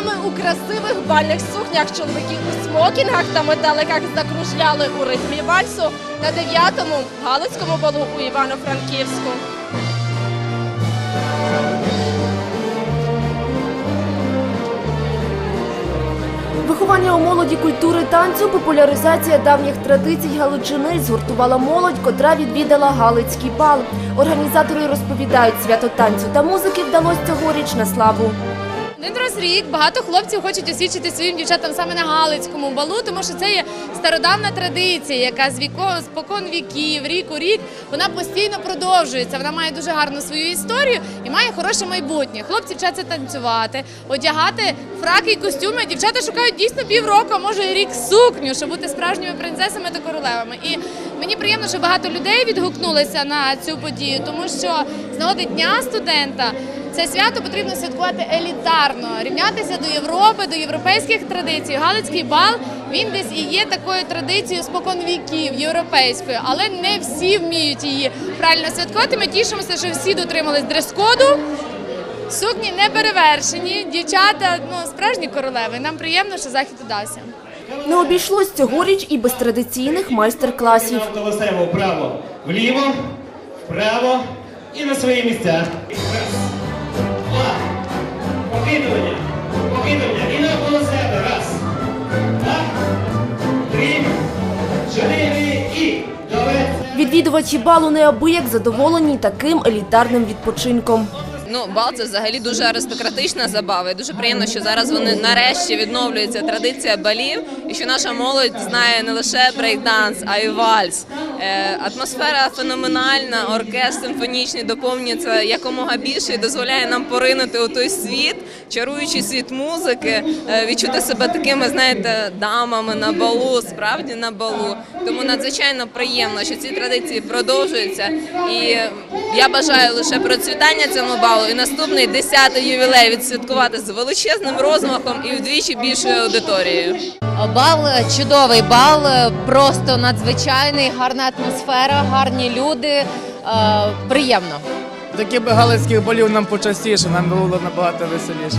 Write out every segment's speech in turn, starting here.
Дами у красивих бальних сукнях, чоловіки у смокінгах та метеликах закружляли у ритмі вальсу на 9-му Галицькому балу у Івано-Франківську. Виховання у молоді культури танцю, популяризація давніх традицій Галичини згуртувала молодь, котра відвідала Галицький бал. Організатори розповідають, свято танцю та музики вдалося цьогоріч на славу. Один раз рік багато хлопців хочуть освічити своїм дівчатам саме на Галицькому балу, тому що це є стародавна традиція, яка з віко спокон віків, рік у рік, вона постійно продовжується. Вона має дуже гарну свою історію і має хороше майбутнє. Хлопці вчаться танцювати, одягати фраки і костюми. Дівчата шукають дійсно півроку, а може і рік сукню, щоб бути справжніми принцесами та королевами. І мені приємно, що багато людей відгукнулися на цю подію, тому що з нагоди дня студента. Це свято потрібно святкувати елітарно, рівнятися до Європи, до європейських традицій. Галицький бал він десь і є такою традицією спокон віків європейською, але не всі вміють її правильно святкувати. Ми тішимося, що всі дотримались дрес-коду. Сукні не перевершені. Дівчата ну справжні королеви. Нам приємно, що захід удався. Не обійшлось цьогоріч і без традиційних майстер-класів. Автовесемо вправо, вліво, вправо і на свої місця. Покидування, покидування і навколо себе. Раз, два, три, чотири і доведеться. Відвідувачі балу неабияк задоволені таким елітарним відпочинком. Ну, бал це взагалі дуже аристократична забава. І дуже приємно, що зараз вони нарешті відновлюється традиція балів, і що наша молодь знає не лише брейкданс, а й вальс. Е, атмосфера феноменальна, оркестр симфонічний доповнюється якомога більше і дозволяє нам поринути у той світ, чаруючий світ музики, е, відчути себе такими, знаєте, дамами на балу, справді на балу. Тому надзвичайно приємно, що ці традиції продовжуються. І я бажаю лише процвітання цьому балу і наступний 10-й ювілей відсвяткувати з величезним розмахом і вдвічі більшою аудиторією. Бал чудовий бал, просто надзвичайний, гарна атмосфера, гарні люди. е, Приємно. Таких би галицьких болів нам почастіше, нам було набагато веселіше.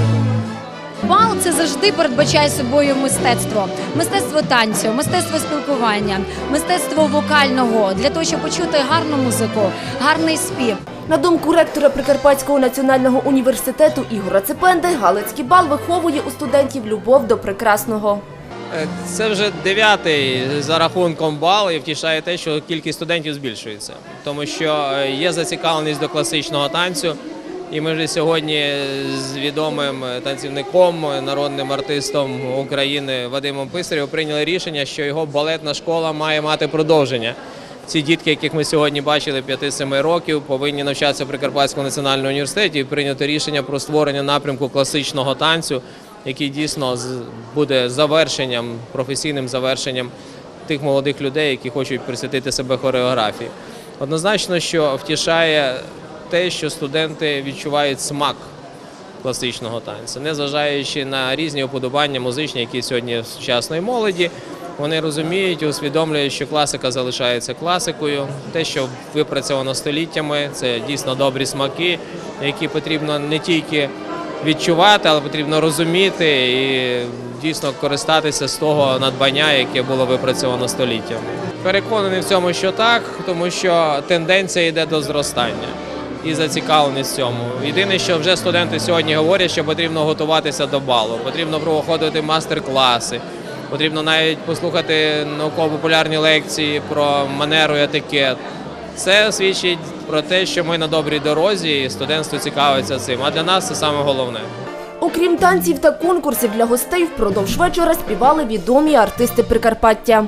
Бал це завжди передбачає собою мистецтво, мистецтво танцю, мистецтво спілкування, мистецтво вокального для того, щоб почути гарну музику, гарний спів. На думку ректора Прикарпатського національного університету Ігора Цепенди, Галицький бал виховує у студентів любов до прекрасного. Е, Це вже дев'ятий за рахунком бал і втішає те, що кількість студентів збільшується, тому що е, є зацікавленість до класичного танцю. І ми вже сьогодні з відомим танцівником, народним артистом України Вадимом Писарєвим прийняли рішення, що його балетна школа має мати продовження. Ці дітки, яких ми сьогодні бачили 5-7 років, повинні навчатися в Прикарпатському національному університеті і прийняти рішення про створення напрямку класичного танцю, який дійсно буде завершенням, професійним завершенням тих молодих людей, які хочуть присвятити себе хореографії. Однозначно, що втішає те, що студенти відчувають смак класичного танцю, незважаючи на різні уподобання музичні, які сьогодні в сучасної молоді. Вони розуміють і усвідомлюють, що класика залишається класикою. Те, що випрацьовано століттями, це дійсно добрі смаки, які потрібно не тільки відчувати, але потрібно розуміти і дійсно користатися з того надбання, яке було випрацьовано століттями. Переконаний в цьому, що так, тому що тенденція йде до зростання і зацікавленість в цьому. Єдине, що вже студенти сьогодні говорять, що потрібно готуватися до балу, потрібно проходити мастер-класи, потрібно навіть послухати науково-популярні лекції про манеру і етикет. Це свідчить про те, що ми на добрій дорозі, і студентство цікавиться цим. А для нас це саме головне. Окрім танців та конкурсів для гостей, впродовж вечора співали відомі артисти Прикарпаття.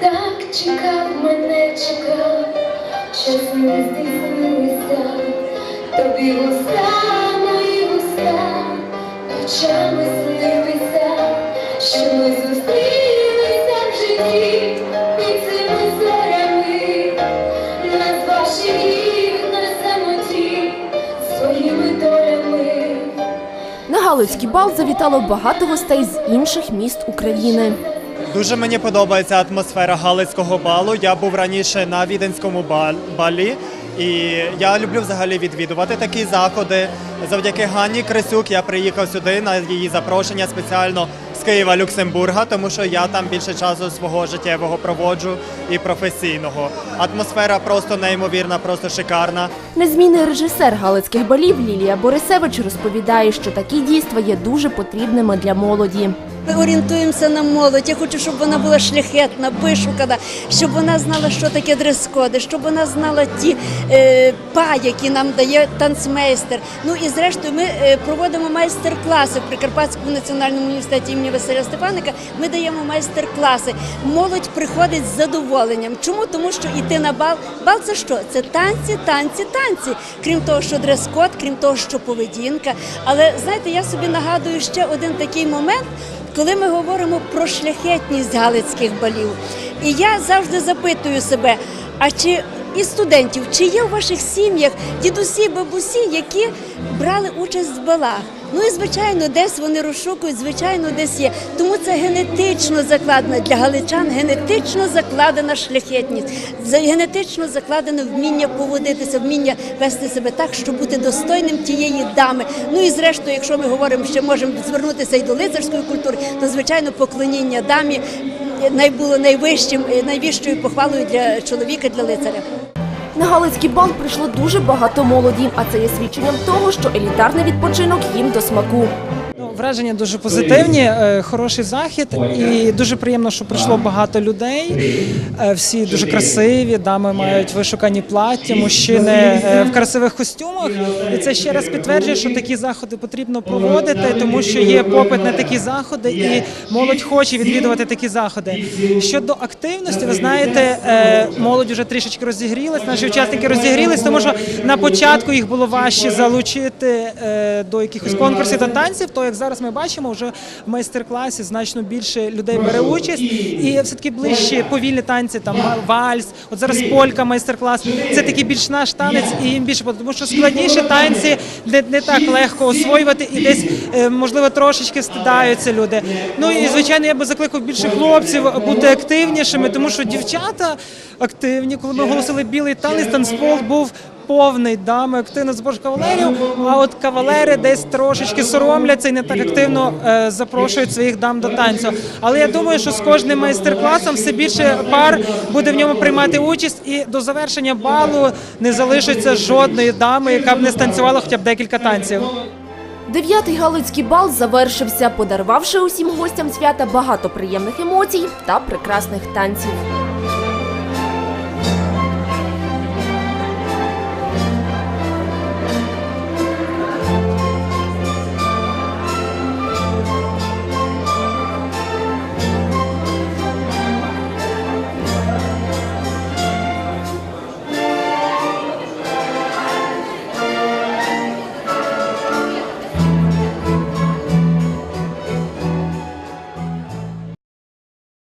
Так чекав мене, чекав, здійснилося, тобі вуста, мої вуста, ночами снилися, що ми зустрілися в житті, під цими зорями, нас ваші на самоті, своїми долями. На Галицький бал завітало багато гостей з інших міст України. Дуже мені подобається атмосфера Галицького балу. Я був раніше на Віденському бал- балі, і я люблю взагалі відвідувати такі заходи. Завдяки Ганні Крисюк я приїхав сюди на її запрошення спеціально з Києва Люксембурга, тому що я там більше часу свого життєвого проводжу і професійного. Атмосфера просто неймовірна, просто шикарна. Незмінний режисер галицьких балів Лілія Борисевич розповідає, що такі дійства є дуже потрібними для молоді. Ми орієнтуємося на молодь. Я хочу, щоб вона була шляхетна, вишукана, щоб вона знала, що таке дрес-коди, щоб вона знала ті е, па, які нам дає танцмейстер. Ну і зрештою, ми е, проводимо майстер-класи в Прикарпатському національному університеті імені Василя Стефаника. Ми даємо майстер-класи. Молодь приходить з задоволенням. Чому? Тому що йти на бал. Бал це що? Це танці, танці, танці. Крім того, що дрес-код, крім того, що поведінка. Але знаєте, я собі нагадую ще один такий момент коли ми говоримо про шляхетність галицьких балів. І я завжди запитую себе, а чи і студентів, чи є у ваших сім'ях дідусі, бабусі, які брали участь в балах? Ну і звичайно, десь вони розшукують, звичайно, десь є. Тому це генетично закладена для галичан, генетично закладена шляхетність, генетично закладене вміння поводитися, вміння вести себе так, щоб бути достойним тієї дами. Ну і зрештою, якщо ми говоримо, що можемо звернутися і до лицарської культури, то звичайно поклоніння дамі м, було найвищим, е, найвищою похвалою для чоловіка, для лицаря. На Галицький бал прийшло дуже багато молоді, а це є свідченням того, що елітарний відпочинок їм до смаку. Враження дуже позитивні, е, хороший захід, і дуже приємно, що прийшло багато людей. Е, Всі дуже красиві, дами мають вишукані плаття, мужчини е, в красивих костюмах. І це ще раз підтверджує, що такі заходи потрібно проводити, тому що є попит на такі заходи, і молодь хоче відвідувати такі заходи. Щодо активності, ви знаєте, молодь вже трішечки розігрілась, наші учасники розігрілись, тому що на початку їх було важче залучити до якихось конкурсів та танців. То як зараз ми бачимо, вже в майстер-класі значно більше людей бере участь, і все таки ближче повільні танці, там вальс. От зараз полька майстер-клас. Це такий більш наш танець, і їм більше тому що складніші танці не, не так легко освоювати, і десь е, можливо трошечки встидаються люди. Ну і звичайно, я би закликав більше хлопців бути активнішими, тому що дівчата активні, коли ми оголосили білий танець, танцпол був. Повний дами активно запрошують кавалерів, а от кавалери десь трошечки соромляться і не так активно е, запрошують своїх дам до танцю. Але я думаю, що з кожним майстер-класом все більше пар буде в ньому приймати участь, і до завершення балу не залишиться жодної дами, яка б не станцювала хоча б декілька танців. Дев'ятий Галицький бал завершився, подарувавши усім гостям свята багато приємних емоцій та прекрасних танців.